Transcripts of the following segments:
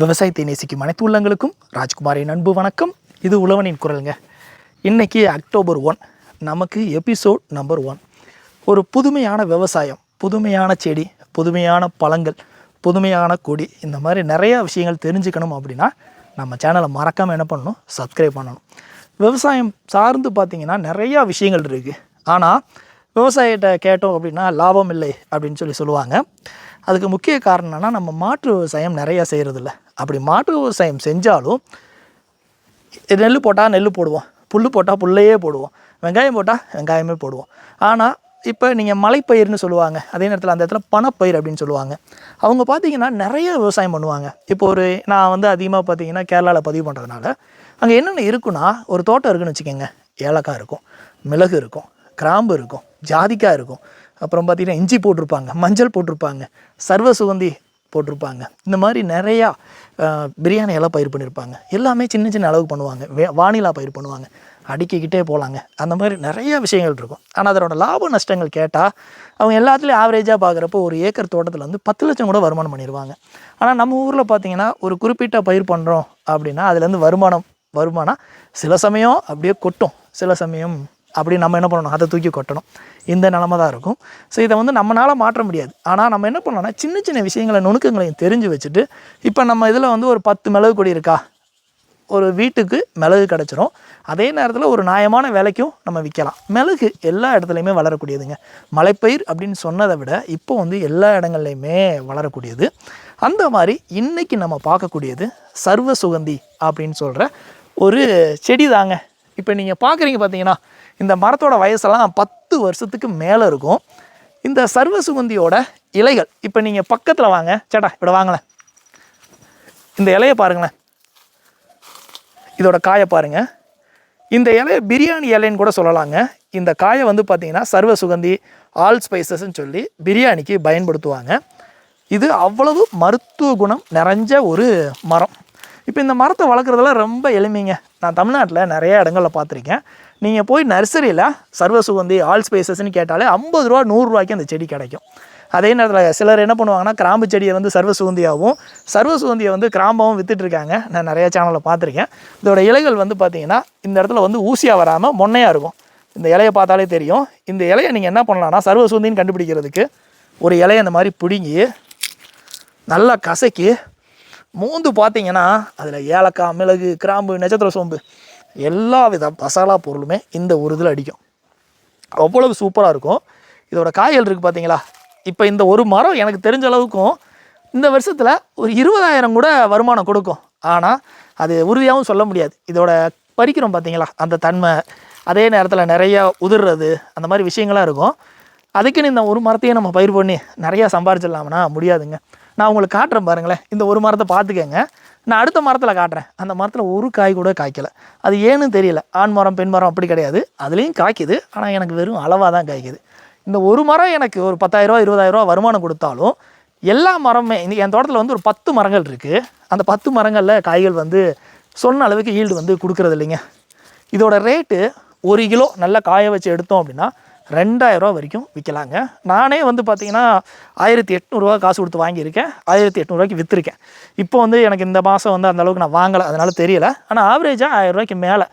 விவசாயத்தை நேசிக்கும் அனைத்து உள்ளங்களுக்கும் ராஜ்குமாரின் அன்பு வணக்கம். இது உழவனின் குரலுங்க. இன்றைக்கி அக்டோபர் ஒன் நமக்கு எபிசோட் நம்பர் ஒன். ஒரு புதுமையான விவசாயம் புதுமையான செடி புதுமையான பழங்கள் புதுமையான கொடி இந்த மாதிரி நிறையா விஷயங்கள் தெரிஞ்சுக்கணும் அப்படின்னா நம்ம சேனலை மறக்காமல் என்ன பண்ணணும்? சப்ஸ்கிரைப் பண்ணணும். விவசாயம் சார்ந்து பார்த்தீங்கன்னா நிறையா விஷயங்கள் இருக்குது ஆனால் விவசாயிகிட்ட கேட்டோம் அப்படின்னா லாபம் இல்லை அப்படின்னு சொல்லி சொல்லுவாங்க. அதுக்கு முக்கிய காரணம் என்னென்னா நம்ம மாற்று விவசாயம் நிறையா செய்கிறதில்ல அப்படி மாற்று விவசாயம் செஞ்சாலும் நெல் போட்டால் நெல் போடுவோம். புல் போட்டால் புல்லையே போடுவோம். வெங்காயம் போட்டால் வெங்காயமே போடுவோம். ஆனால் இப்போ நீங்கள் மலைப்பயிர்னு சொல்லுவாங்க. அதே நேரத்தில் அந்த இடத்துல பணப்பயிர் அப்படின்னு சொல்லுவாங்க. அவங்க பார்த்தீங்கன்னா நிறைய விவசாயம் பண்ணுவாங்க. இப்போ ஒரு நான் வந்து அதிகமாக பார்த்தீங்கன்னா கேரளாவில் பதிவு பண்ணுறதுனால அங்கே என்னென்ன இருக்குன்னா ஒரு தோட்டம் இருக்குன்னு வச்சுக்கோங்க. ஏலக்காய் இருக்கும் மிளகு இருக்கும் கிராம்பு இருக்கும் ஜாதிக்காய் இருக்கும். அப்புறம் பார்த்திங்கன்னா இஞ்சி போட்டிருப்பாங்க மஞ்சள் போட்டிருப்பாங்க சர்வ சுகந்தி போட்டிருப்பாங்க. இந்த மாதிரி நிறையா பிரியாணி எல்லாம் பயிர் பண்ணியிருப்பாங்க எல்லாமே சின்ன சின்ன அளவுக்கு பண்ணுவாங்க. வே வானிலா பயிர் பண்ணுவாங்க. அடுக்கிக்கிட்டே போகலாங்க அந்த மாதிரி நிறைய விஷயங்கள் இருக்கும். ஆனால் அதனோட லாப நஷ்டங்கள் கேட்டால் அவங்க எல்லாத்துலேயும் ஆவரேஜாக பார்க்குறப்போ ஒரு ஏக்கர் தோட்டத்தில் வந்து பத்து லட்சம் கூட வருமானம் பண்ணிடுவாங்க ஆனால் நம்ம ஊரில் பார்த்திங்கன்னா ஒரு குறிப்பிட்ட பயிர் பண்ணுறோம் அப்படின்னா அதுலேருந்து வருமானம் வருமானம் சில சமயம் அப்படியே கொட்டும். சில சமயம் அப்படி நம்ம என்ன பண்ணணும்? அதை தூக்கி கொட்டணும். இந்த நிலமை தான் இருக்கும். ஸோ இதை வந்து நம்மளால் மாற்ற முடியாது. ஆனால் நம்ம என்ன பண்ணலாம்னா சின்ன சின்ன விஷயங்களை நுணுக்கங்களையும் தெரிஞ்சு வச்சுட்டு இப்போ நம்ம இதில் வந்து ஒரு பத்து மிளகு கொடி இருக்கா? ஒரு வீட்டுக்கு மிளகு கிடச்சிரும். அதே நேரத்தில் ஒரு நியாயமான விலைக்கும் நம்ம விற்கலாம் மிளகு எல்லா இடத்துலையுமே வளரக்கூடியதுங்க. மலைப்பயிர் அப்படின்னு சொன்னதை விட இப்போ வந்து எல்லா இடங்கள்லையுமே வளரக்கூடியது. அந்த மாதிரி இன்றைக்கி நம்ம பார்க்கக்கூடியது சர்வ சுகந்தி அப்படின்னு சொல்கிற ஒரு செடி தாங்க. இப்போ நீங்கள் பார்க்குறீங்க பார்த்தீங்கன்னா இந்த மரத்தோட வயசெல்லாம் பத்து வருஷத்துக்கு மேலே இருக்கும். இந்த சர்வ சுகந்தியோட இலைகள் இப்போ நீங்கள் பக்கத்தில் வாங்க. சேட்டா இப்படி வாங்களேன். இந்த இலையை பாருங்களேன். இதோட காயை பாருங்கள் இந்த இலையை பிரியாணி இலைன்னு கூட சொல்லலாங்க. இந்த காயை வந்து பார்த்திங்கன்னா சர்வ சுகந்தி ஆல் ஸ்பைசஸ்ன்னு சொல்லி பிரியாணிக்கு பயன்படுத்துவாங்க. இது அவ்வளவு மருத்துவ குணம் நிறைஞ்ச ஒரு மரம். இப்போ இந்த மரத்தை வளர்க்குறதெல்லாம் ரொம்ப எளிமைங்க. நான் தமிழ்நாட்டில் நிறைய இடங்களில் பார்த்துருக்கேன். நீங்கள் போய் நர்சரியில் சர்வ சுகந்தி ஆல் ஸ்பேசஸ்ன்னு கேட்டாலே ஐம்பது ரூபா நூறுரூவாய்க்கு அந்த செடி கிடைக்கும். அதே நேரத்தில் சிலர் என்ன பண்ணுவாங்கன்னா கிராம்பு செடியை வந்து சர்வ சுகந்தியாகவும் சர்வ சுகந்தியை வந்து கிராம்பாகவும் விற்றுட்ருக்காங்க நான் நிறையா சேனலில் பார்த்துருக்கேன். இதோட இலைகள் வந்து பார்த்தீங்கன்னா இந்த இடத்துல வந்து ஊசியாக வராமல் மொன்னையாக இருக்கும். இந்த இலையை பார்த்தாலே தெரியும். இந்த இலையை நீங்கள் என்ன பண்ணலாம்னா சர்வ சுகந்தின்னு கண்டுபிடிக்கிறதுக்கு ஒரு இலையை அந்த மாதிரி பிடுங்கி நல்லா கசக்கி மூந்து பார்த்தீங்கன்னா அதில் ஏலக்காய் மிளகு கிராம்பு நட்சத்திர சோம்பு எல்லா வித மசாலா பொருளுமே இந்த ஒரு இதில் அடிக்கும். அவ்வளவு சூப்பராக இருக்கும். இதோட காய்கள் இருக்குது பார்த்தீங்களா இப்போ இந்த ஒரு மரம் எனக்கு தெரிஞ்ச அளவுக்கும் இந்த வருஷத்தில் ஒரு இருபதாயிரம் கூட வருமானம் கொடுக்கும். ஆனால் அது உறுதியாகவும் சொல்ல முடியாது. இதோட பறிக்கிறோம் பார்த்தீங்களா அந்த தன்மை அதே நேரத்தில் நிறையா உதிர்றது அந்த மாதிரி விஷயங்களாக இருக்கும். அதுக்குன்னு இந்த ஒரு மரத்தையும் நம்ம பயிர் பண்ணி நிறையா சம்பாரிச்சிடலாம்னா முடியாதுங்க. நான் உங்களுக்கு காட்டுறேன் பாருங்களேன். இந்த ஒரு மரத்தை பார்த்துக்கங்க. நான் அடுத்த மரத்தில் காட்டுறேன். அந்த மரத்தில் ஒரு காய் கூட காய்க்கலை. அது ஏன்னு தெரியல. ஆண் மரம் பெண் மரம் அப்படி கிடையாது. அதுலேயும் காய்க்குது. ஆனால் எனக்கு வெறும் அளவாக தான் காய்க்குது. இந்த ஒரு மரம் எனக்கு ஒரு பத்தாயிரரூவா இருபதாயிரரூவா வருமானம் கொடுத்தாலும் எல்லா மரமே இந்த என் தோட்டத்தில் வந்து ஒரு பத்து மரங்கள் இருக்குது அந்த பத்து மரங்களில் காய்கள் வந்து சொன்ன அளவுக்கு ஈல்டு வந்து கொடுக்குறது இல்லைங்க. இதோட ரேட்டு ஒரு கிலோ நல்லா காய வச்சு எடுத்தோம் அப்படின்னா ரெண்டாயிரரூவா வரைக்கும் விற்கலாங்க நானே வந்து பார்த்தீங்கன்னா ஆயிரத்தி எட்நூறுரூவா காசு கொடுத்து வாங்கியிருக்கேன். ஆயிரத்தி எட்நூறுவாய்க்கு விற்றுருக்கேன் இப்போ வந்து எனக்கு இந்த மாதம் வந்து அந்தளவுக்கு நான் வாங்கலை. அதனால் தெரியல. ஆனால் ஆவரேஜாக ஆயிரம் ரூபாய்க்கு மேலே.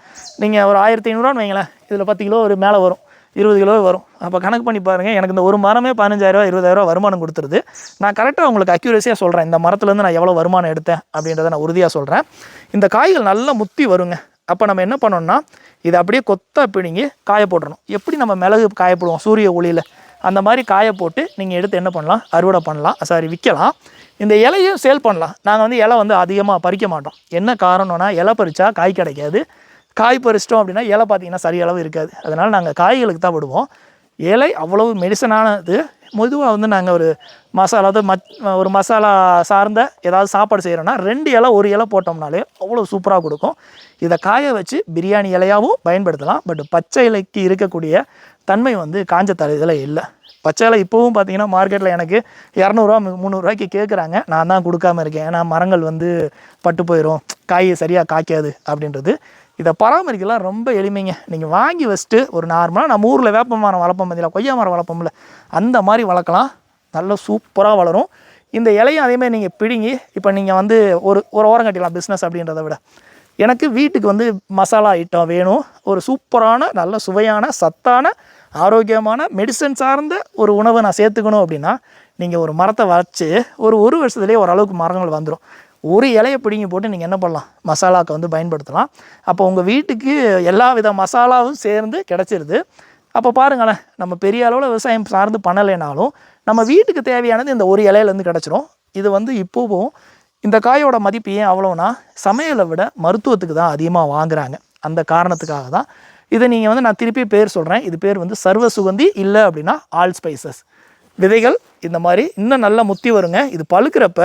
நீங்கள் ஒரு ஆயிரத்தி ஐநூறுரூவான்னு வைங்களேன். இதில் பத்து கிலோ ஒரு மேலே வரும். இருபது கிலோ வரும். அப்போ கணக்கு பண்ணி பாருங்கள் எனக்கு இந்த ஒரு மரமே பதினஞ்சாயிரரூவா இருபதாயிரரூவா வருமானம் கொடுத்துருது. நான் கரெக்டாக உங்களுக்கு அக்யூரஸியாக சொல்கிறேன் இந்த மரத்துலேருந்து நான் எவ்வளோ வருமானம் எடுத்தேன் அப்படின்றத நான் உறுதியாக சொல்கிறேன் இந்த காய்கள் நல்லா முத்தி வருங்க. அப்போ நம்ம என்ன பண்ணோம்னா இதை அப்படியே கொத்தாக பிடுங்கி காய போட்டுறணும். எப்படி நம்ம மிளகு காய போடுவோம் சூரிய ஒளியில். அந்த மாதிரி காய போட்டு நீங்கள் எடுத்து என்ன பண்ணலாம்? அறுவடை பண்ணலாம். சாரி விற்கலாம் இந்த இலையும் சேல் பண்ணலாம். நாங்கள் வந்து இலை வந்து அதிகமாக பறிக்க மாட்டோம். என்ன காரணம்னா இலை பறித்தா காய் கிடைக்காது. காய் பறிச்சிட்டோம் அப்படின்னா இலை பார்த்தீங்கன்னா சரி அளவு இருக்காது. அதனால் நாங்கள் காய்களுக்கு தான் விடுவோம். இலை அவ்வளவு மெடிசனானது மெதுவாக வந்து நாங்கள் ஒரு மசாலா அதாவது மச் ஒரு மசாலா சார்ந்த ஏதாவது சாப்பாடு செய்கிறோன்னா ரெண்டு இலை ஒரு இலை போட்டோம்னாலே அவ்வளோ சூப்பராக கொடுக்கும். இதை காய வச்சு பிரியாணி இலையாகவும் பயன்படுத்தலாம். பட் பச்சை இலைக்கு இருக்கக்கூடிய தன்மை வந்து காஞ்ச தலை இதில் இல்லை. பச்சை இலை இப்போவும் பார்த்தீங்கன்னா மார்க்கெட்டில் எனக்கு இரநூறுவா முந்நூறுரூவாய்க்கு கேட்குறாங்க நான் தான் கொடுக்காம இருக்கேன். ஏன்னா மரங்கள் வந்து பட்டு போயிடும் காய் சரியாக காய்க்காது அப்படின்றது இதை பராமரிக்கலாம் ரொம்ப எளிமைங்க. நீங்கள் வாங்கி வச்சுட்டு ஒரு நார்மலாக நம்ம ஊரில் வேப்ப மரம் வளர்ப்போம் பார்த்தீங்களா கொய்யா மரம் வளர்ப்போம்ல அந்த மாதிரி வளர்க்கலாம். நல்ல சூப்பராக வளரும். இந்த இலையும் அதேமாதிரி நீங்கள் பிடுங்கி இப்போ நீங்கள் வந்து ஒரு ஒரு ஓரம் கட்டிடலாம் பிஸ்னஸ் அப்படின்றத விட. எனக்கு வீட்டுக்கு வந்து மசாலா ஐட்டம் வேணும். ஒரு சூப்பரான நல்ல சுவையான சத்தான ஆரோக்கியமான மெடிசன் சார்ந்த ஒரு உணவை நான் சேர்த்துக்கணும் அப்படின்னா நீங்கள் ஒரு மரத்தை வச்சு ஒரு ஒரு வருஷத்துலேயே ஓரளவுக்கு மரங்கள் வந்துடும் ஒரு இலையை பிடுங்கி போட்டு நீங்கள் என்ன பண்ணலாம்? மசாலாவுக்கு வந்து பயன்படுத்தலாம். அப்போ உங்கள் வீட்டுக்கு எல்லா வித மசாலாவும் சேர்ந்து கிடச்சிருது. அப்போ பாருங்களேன் நம்ம பெரிய அளவில் விவசாயம் சார்ந்து பண்ணலைனாலும் நம்ம வீட்டுக்கு தேவையானது இந்த ஒரு இலையிலேருந்து கிடச்சிரும். இது வந்து இப்போவும் இந்த காயோட மதிப்பு ஏன் அவ்வளோனா சமையலை விட மருத்துவத்துக்கு தான் அதிகமாக வாங்குறாங்க. அந்த காரணத்துக்காக தான். இதை நீங்கள் வந்து நான் திருப்பி பேர் சொல்கிறேன் இது பேர் வந்து சர்வ சுகந்தி இல்லை அப்படின்னா ஆல் ஸ்பைசஸ். விதைகள் இந்த மாதிரி இன்னும் நல்லா முத்தி வருங்க. இது பழுக்கிறப்ப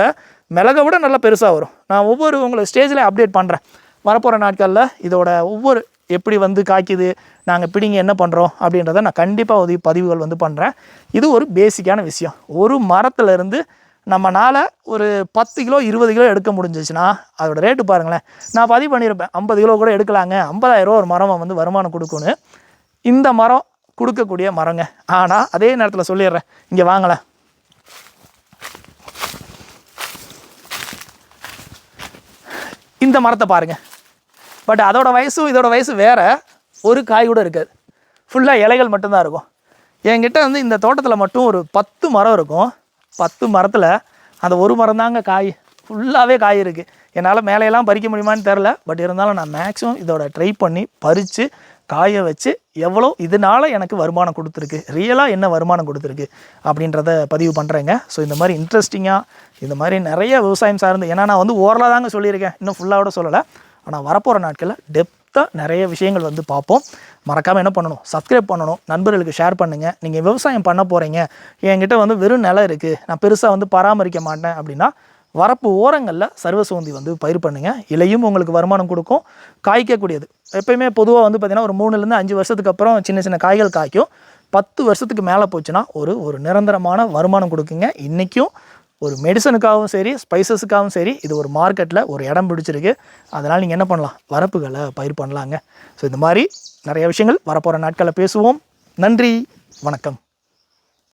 மிளகை விட நல்லா பெருசாக வரும். நான் ஒவ்வொரு உங்களை ஸ்டேஜில் அப்டேட் பண்ணுறேன் வரப்போகிற நாட்களில் இதோட ஒவ்வொரு எப்படி வந்து காய்க்குது நாங்கள் பிடிங்க என்ன பண்ணுறோம் அப்படின்றத நான் கண்டிப்பாக உதவி பதிவுகள் வந்து பண்ணுறேன் இது ஒரு பேசிக்கான விஷயம். ஒரு மரத்துலேருந்து இருந்து நம்மனால ஒரு பத்து கிலோ இருபது கிலோ எடுக்க முடிஞ்சிச்சுன்னா அதோட ரேட்டு பாருங்களேன். நான் பதிவு பண்ணியிருப்பேன். ஐம்பது கிலோ கூட எடுக்கலாங்க. ஐம்பதாயிரம் ஒரு மரம் வந்து வருமானம் கொடுக்குன்னு இந்த மரம் கொடுக்கக்கூடிய மரங்க. ஆனால் அதே நேரத்தில் சொல்லிடுறேன். இங்கே வாங்கலை இந்த மரத்தை பாருங்கள் பட் அதோட வயசும் இதோட வயசு வேறு. ஒரு காய் கூட இருக்காது. ஃபுல்லாக இலைகள் மட்டும்தான் இருக்கும். என்கிட்ட வந்து இந்த தோட்டத்தில் மட்டும் ஒரு பத்து மரம் இருக்கும். பத்து மரத்தில் அந்த ஒரு மரம் தாங்க காய். ஃபுல்லாகவே காய் இருக்குது என்னால் மேலையெல்லாம் பறிக்க முடியுமான்னு தெரில பட் இருந்தாலும் நான் மேக்ஸிமம் இதோட ட்ரை பண்ணி பறித்து காய வச்சு எவ்வளோ இதனால எனக்கு வருமானம் கொடுத்துருக்கு? ரியலாக என்ன வருமானம் கொடுத்துருக்கு? அப்படின்றத பதிவு பண்ணுறேங்க ஸோ இந்த மாதிரி இன்ட்ரெஸ்டிங்காக இந்த மாதிரி நிறைய விவசாயம் சார்ந்து ஏன்னா நான் வந்து ஓரலாக தாங்க சொல்லியிருக்கேன். இன்னும் ஃபுல்லாக கூட சொல்லலை. ஆனால் வரப்போகிற நாட்களில் டெப்த்தாக நிறைய விஷயங்கள் வந்து பார்ப்போம். மறக்காமல் என்ன பண்ணணும்? சப்ஸ்கிரைப் பண்ணணும். நண்பர்களுக்கு ஷேர் பண்ணுங்கள் நீங்கள் விவசாயம் பண்ண போகிறீங்க என்கிட்ட வந்து வெறும் நிலம் இருக்குது நான் பெருசாக வந்து பராமரிக்க மாட்டேன் அப்படின்னா வரப்பு ஓரங்களில் சர்வசுகந்தி வந்து பயிர் பண்ணுங்கள் இலையும் உங்களுக்கு வருமானம் கொடுக்கும். காய்க்கக்கூடியது. எப்பயுமே பொதுவாக வந்து பார்த்திங்கன்னா ஒரு மூணுலேருந்து அஞ்சு வருஷத்துக்கு அப்புறம் சின்ன சின்ன காய்கள் காய்க்கும். பத்து வருஷத்துக்கு மேலே போச்சுன்னா ஒரு ஒரு நிரந்தரமான வருமானம் கொடுக்குங்க. இன்றைக்கும் ஒரு மெடிசனுக்காகவும் சரி ஸ்பைசஸுக்காகவும் சரி இது ஒரு மார்க்கெட்டில் ஒரு இடம் பிடிச்சிருக்கு. அதனால் நீங்கள் என்ன பண்ணலாம்? வரப்புகளை பயிர் பண்ணலாங்க. ஸோ இந்த மாதிரி நிறைய விஷயங்கள் வரப்போகிற நாட்களில் பேசுவோம். நன்றி. வணக்கம்.